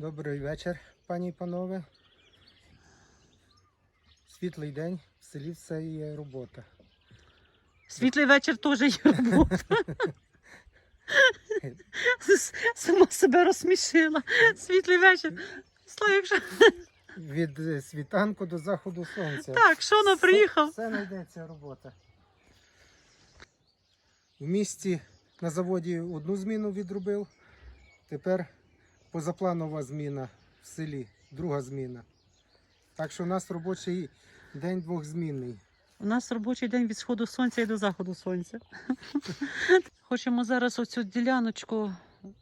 Добрий вечір, пані і панове. Світлий день, в селі все є робота. Світлий вечір теж є робота. Сама себе розсмішила. Світлий вечір. Що... Від е, світанку до заходу сонця. Так, що воно приїхав? Все знайдеться робота. В місті на заводі одну зміну відробив. Тепер позапланова зміна в селі, друга зміна. Так що у нас робочий день двохзмінний. У нас робочий день від сходу сонця і до заходу сонця. Хочемо зараз оцю діляночку.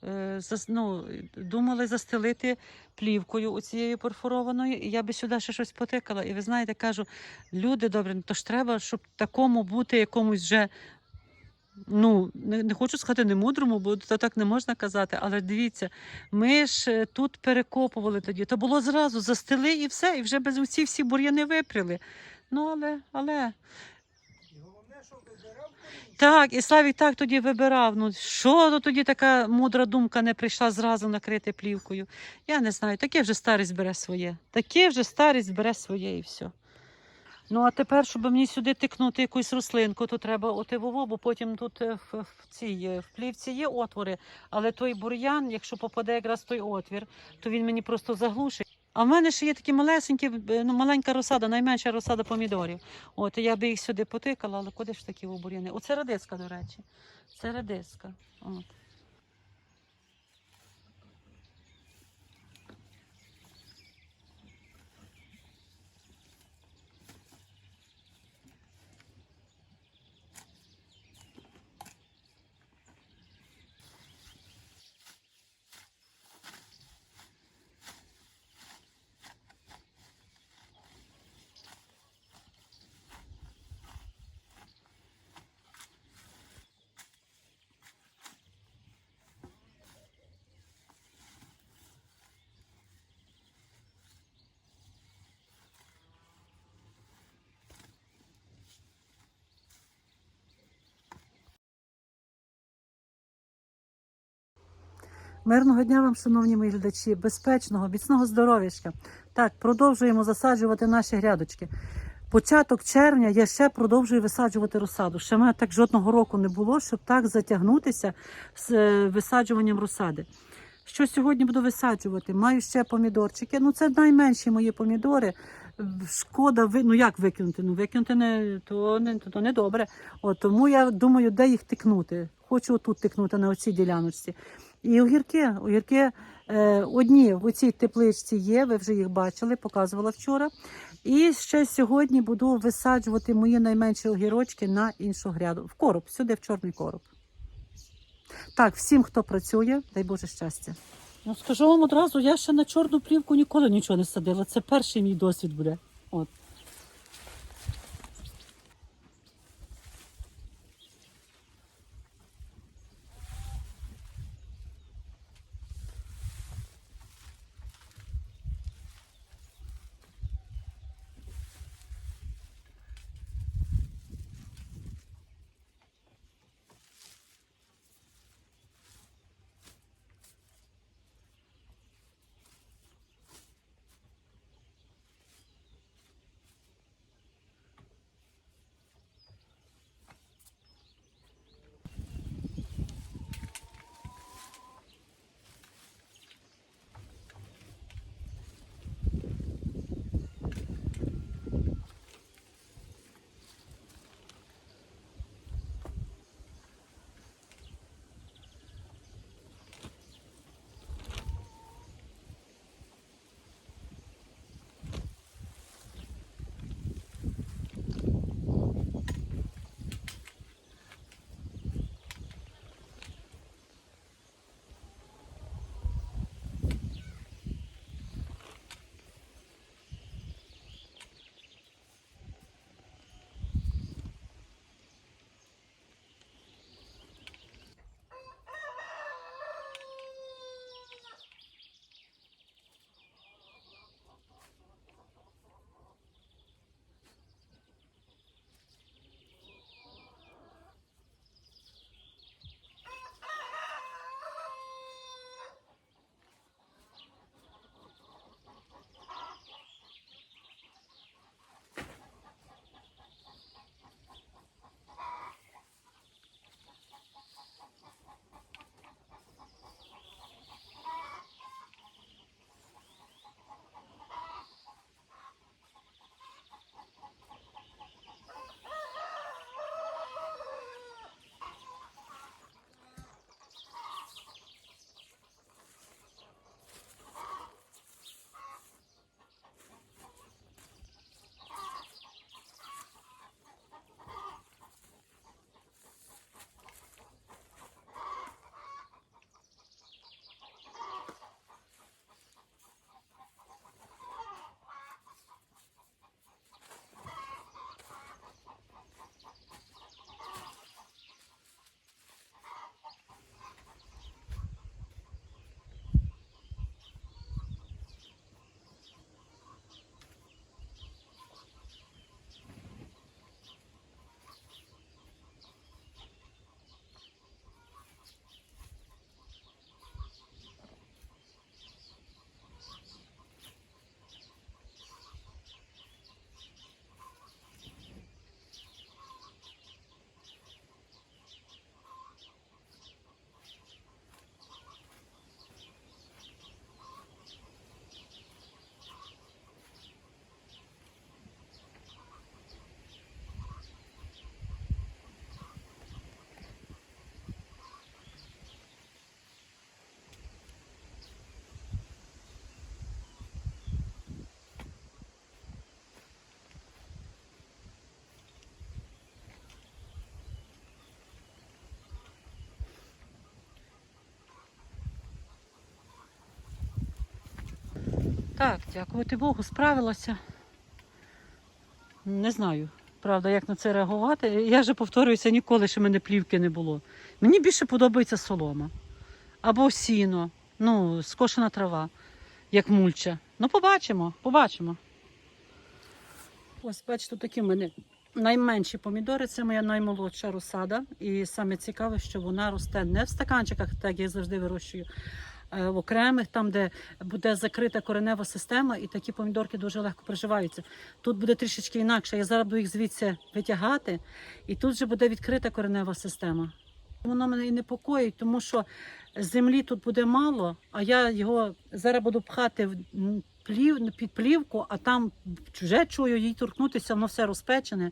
е, Ну, думали застелити плівкою оцією перфорованою, і я би сюди ще щось потикала. І ви знаєте, кажу, люди добрі, ну, то ж треба, щоб такому бути якомусь вже. Ну, не, не хочу сказати не мудрому, бо то так не можна казати. Але дивіться, ми ж е, тут перекопували тоді. То було зразу застели і все, і вже без ці всі бур'яни випряли. Ну, але, але. Так, і Славік так тоді вибирав. Ну що то тоді така мудра думка не прийшла зразу накрити плівкою. Я не знаю, таке вже старість бере своє. Таке вже старість бере своє і все. Ну, а тепер, щоб мені сюди тикнути якусь рослинку, то треба отивово, бо потім тут е, в, цій, в плівці є отвори, але той бур'ян, якщо попаде якраз той отвір, то він мені просто заглушить. А в мене ще є такі малесенькі, е, ну, маленька розсада, найменша розсада помідорів. От, я би їх сюди потикала, але куди ж такі бур'яни? Оце радиска, до речі. Це радиска. От. Мирного дня вам, шановні мої глядачі, безпечного, міцного здоров'ячка. Так, продовжуємо засаджувати наші грядочки. Початок червня я ще продовжую висаджувати розсаду. Ще в мене так жодного року не було, щоб так затягнутися з е, висаджуванням розсади. Що сьогодні буду висаджувати? Маю ще помідорчики. Ну, це найменші мої помідори. Шкода, ну як викинути? Ну, викинути не, то, не, то не добре. От, тому я думаю, де їх тикнути. Хочу отут тикнути на оцій діляночці. І огірки, огірки е, одні в цій тепличці є, ви вже їх бачили, показувала вчора. І ще сьогодні буду висаджувати мої найменші огірочки на іншу гряду. В короб, сюди в чорний короб. Так, всім, хто працює, дай Боже щастя. Ну, скажу вам одразу, я ще на чорну плівку ніколи нічого не садила. Це перший мій досвід буде. Так, дякувати Богу, справилася. Не знаю, правда, як на це реагувати. Я вже повторююся, ніколи ще мене плівки не було. Мені більше подобається солома. Або сіно, ну, скошена трава, як мульча. Ну, побачимо, побачимо. Ось, бачите, такі в мене найменші помідори. Це моя наймолодша розсада. І саме цікаве, що вона росте не в стаканчиках, так я завжди вирощую, в окремих, там, де буде закрита коренева система, і такі помідорки дуже легко приживаються. Тут буде трішечки інакше. Я зараз буду їх звідси витягати, і тут вже буде відкрита коренева система. Воно мене і непокоїть, тому що землі тут буде мало, а я його зараз буду пхати в плів, під плівку, а там вже чую їй торкнутися, воно все розпечене.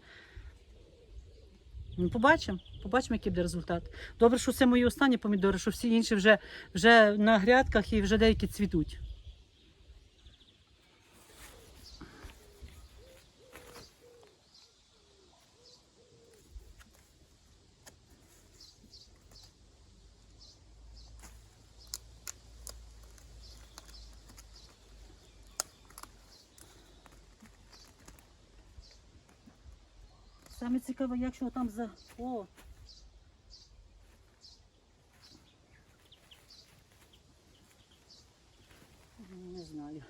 Ну, побачимо, побачимо, який буде результат. Добре, що це мої останні помідори, що всі інші вже, вже на грядках і вже деякі цвітуть. Саме цікаве, якщо там за. О! Не знаю.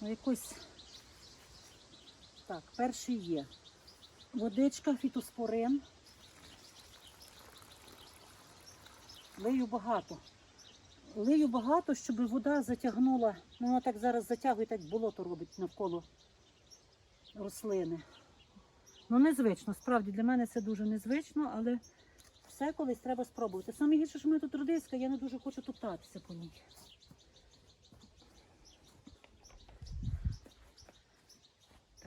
Ну, якось. Так, перший є. Водичка, фітоспорин. Лию багато. Лию багато, щоб вода затягнула. Ну, вона так зараз затягує, так болото робить навколо рослини. Ну, незвично, справді для мене це дуже незвично, але все колись треба спробувати. Саме гірше, що ми тут родиська, я не дуже хочу топтатися по ній.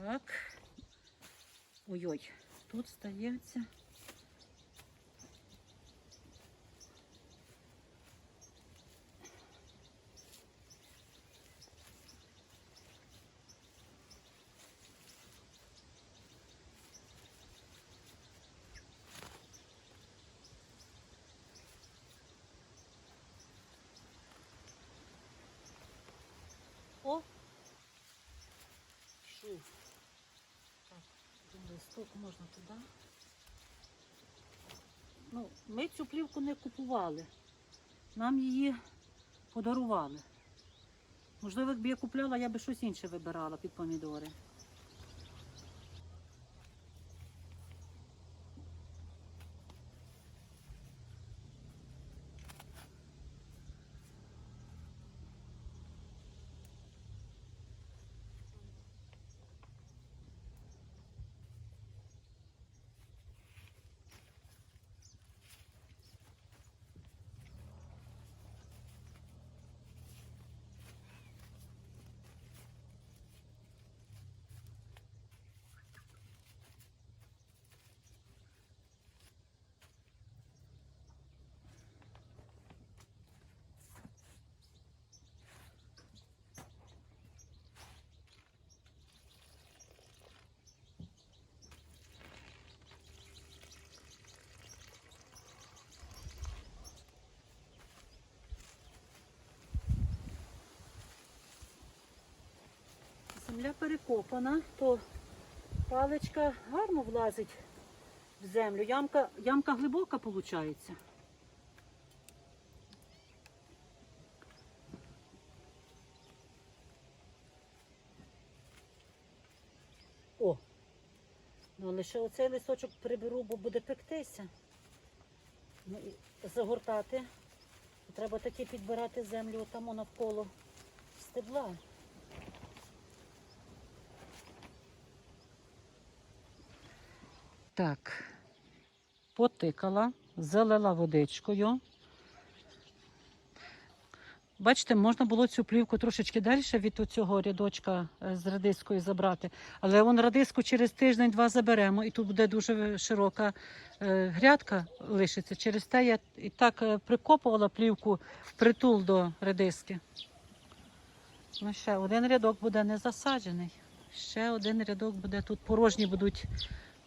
Так. Ой-ой, тут стається. О! Шуф. Так, листок можна туди. Ну, ми цю плівку не купували. Нам її подарували. Можливо, якби я купляла, я би щось інше вибирала під помідори. Земля перекопана, то паличка гарно влазить в землю. Ямка, ямка глибока виходить. О! Ну, лише оцей листочок приберу, бо буде пектися. Ну, і загортати. Треба таки підбирати землю там навколо стебла. Так, потикала, залила водичкою. Бачите, можна було цю плівку трошечки далі від цього рядочка е, з радискою забрати. Але вон радиску через тиждень-два заберемо, і тут буде дуже широка е, грядка лишиться. Через те я і так е, прикопувала плівку впритул до редиски. Ну, ще один рядок буде не засаджений. Ще один рядок буде тут порожні будуть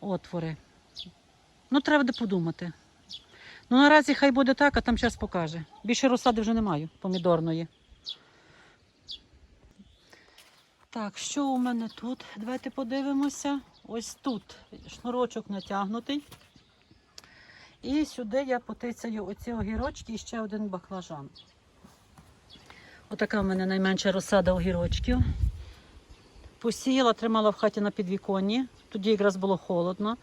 отвори. Ну, треба буде подумати. Ну, наразі хай буде так, а там час покаже. Більше розсади вже немає помідорної. Так, що у мене тут? Давайте подивимося. Ось тут шнурочок натягнутий. І сюди я потицяю оці огірочки і ще один баклажан. Отака в мене найменша розсада огірочків. Посіяла, тримала в хаті на підвіконні. Тоді якраз було холодно.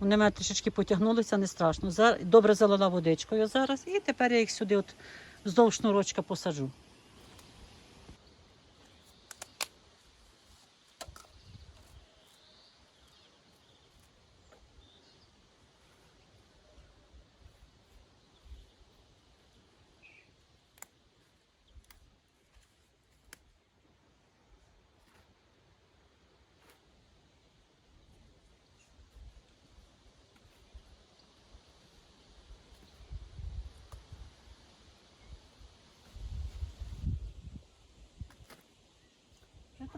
Вони мене трішечки потягнулися, не страшно. Добре залила водичкою зараз. І тепер я їх сюди от вздовж шнурочка посаджу.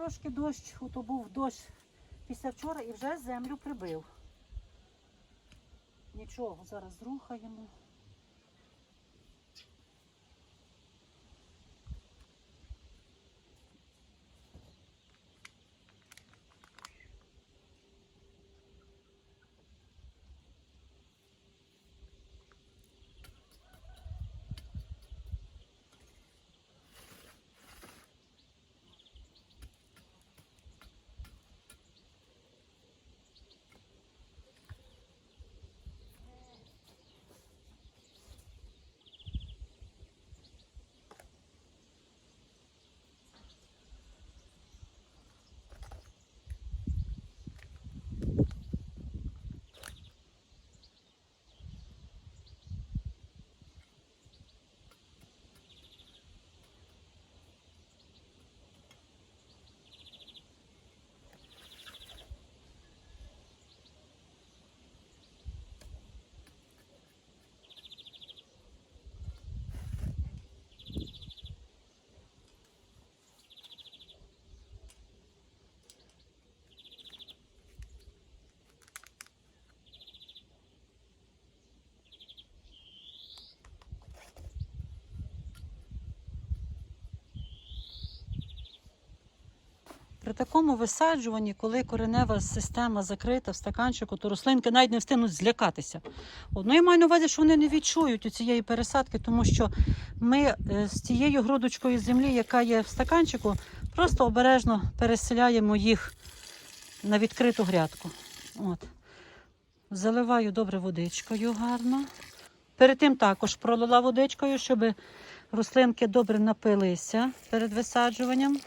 Трошки дощ, ото був дощ після вчора і вже землю прибив. Нічого, зараз рухаємо. При такому висаджуванні, коли коренева система закрита в стаканчику, то рослинки навіть не встигнуть злякатися. Ну, я маю на увазі, що вони не відчують цієї пересадки, тому що ми е, з тією грудочкою землі, яка є в стаканчику, просто обережно переселяємо їх на відкриту грядку. От. Заливаю добре водичкою гарно. Перед тим також пролила водичкою, щоб рослинки добре напилися перед висаджуванням.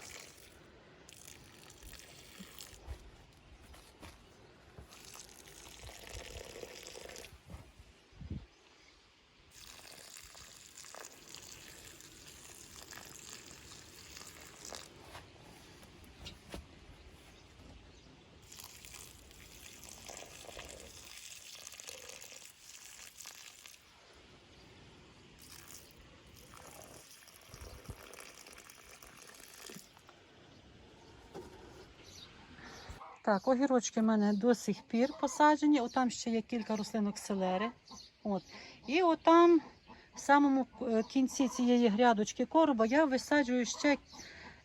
Так, огірочки в мене до сих пір посаджені. Отам ще є кілька рослинок селери. От. І отам, в самому е, кінці цієї грядочки короба, я висаджую ще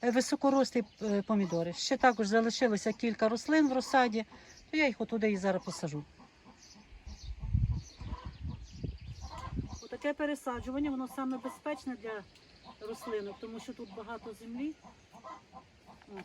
е, високорослі е, помідори. Ще також залишилося кілька рослин в розсаді, то я їх отуди і зараз посажу. Таке пересаджування, воно саме безпечне для рослинок, тому що тут багато землі. От.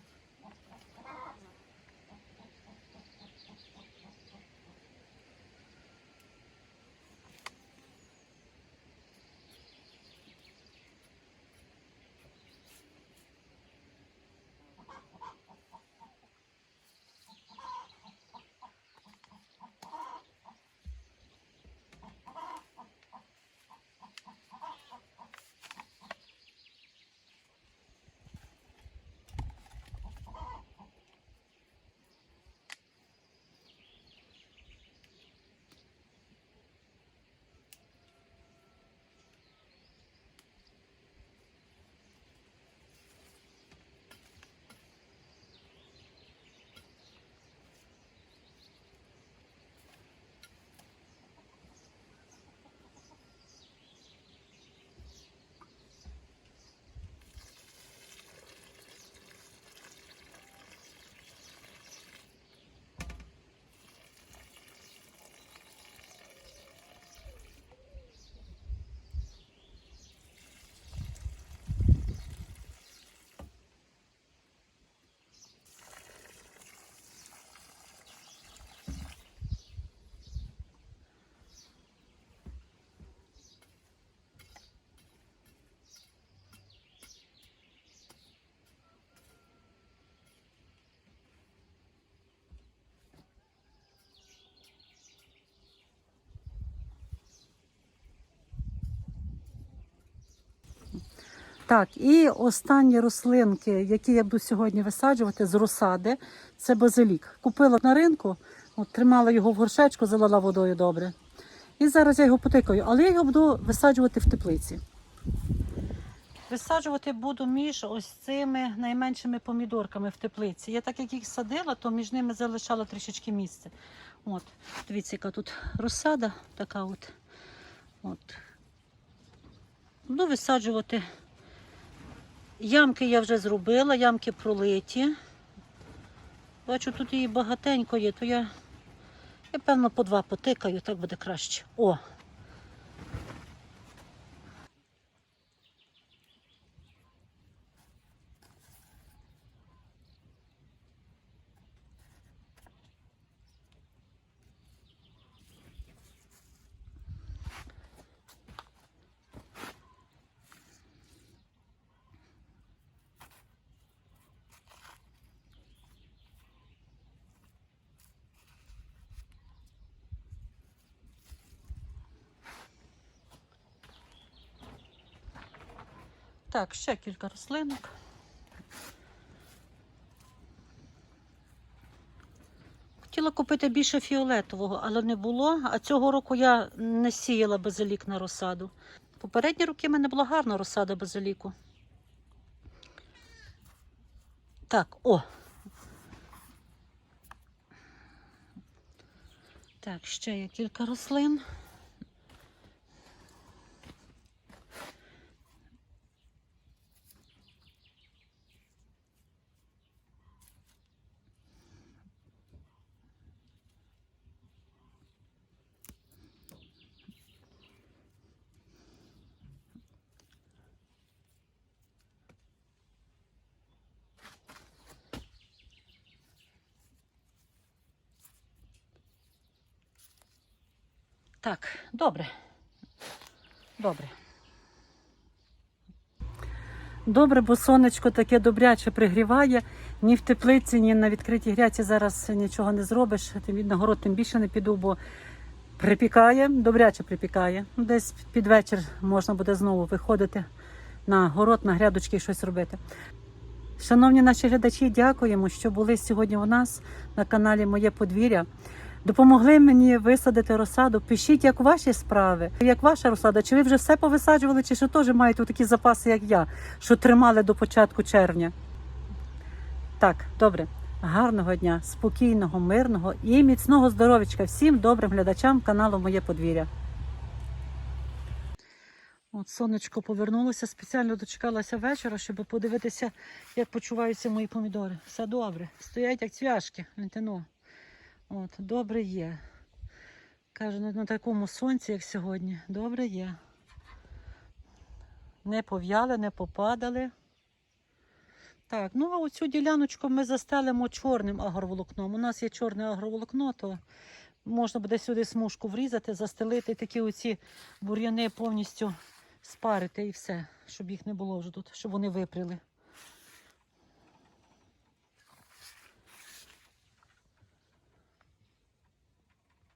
Так, і останні рослинки, які я буду сьогодні висаджувати з розсади, це базилік. Купила на ринку, от, тримала його в горшечку, залила водою добре. І зараз я його потикаю, але я його буду висаджувати в теплиці. Висаджувати буду між ось цими найменшими помідорками в теплиці. Я так як їх садила, то між ними залишала трішечки місця. От, дивіться, яка тут розсада така от. от. Буду висаджувати. Ямки я вже зробила, ямки пролиті. Бачу, тут її багатенько є, то я, я певно, по два потикаю, так буде краще. О! Так, ще кілька рослинок. Хотіла купити більше фіолетового, але не було. А цього року я не сіяла базилік на розсаду. Попередні роки в мене була гарна розсада базиліку. Так, о. Так, ще є кілька рослин. Так, добре. Добре. Добре, бо сонечко таке добряче пригріває. Ні в теплиці, ні на відкритій гряці зараз нічого не зробиш. Тим на город тим більше не піду, бо припікає, добряче припікає. Десь під вечір можна буде знову виходити на город, на грядочки і щось робити. Шановні наші глядачі, дякуємо, що були сьогодні у нас на каналі Моє подвір'я. Допомогли мені висадити розсаду. Пишіть, як ваші справи, як ваша розсада. Чи ви вже все повисаджували, чи ще теж маєте такі запаси, як я, що тримали до початку червня? Так, добре. Гарного дня, спокійного, мирного і міцного здоров'ячка всім добрим глядачам каналу Моє подвір'я. От сонечко повернулося, спеціально дочекалася вечора, щоб подивитися, як почуваються мої помідори. Все добре. Стоять як цвяшки, лентино. От, добре є. Каже, на, на такому сонці, як сьогодні, добре є. Не пов'яли, не попадали. Так, ну а оцю діляночку ми застелимо чорним агроволокном. У нас є чорне агроволокно, то можна буде сюди смужку врізати, застелити такі оці бур'яни повністю спарити і все, щоб їх не було вже тут, щоб вони випріли.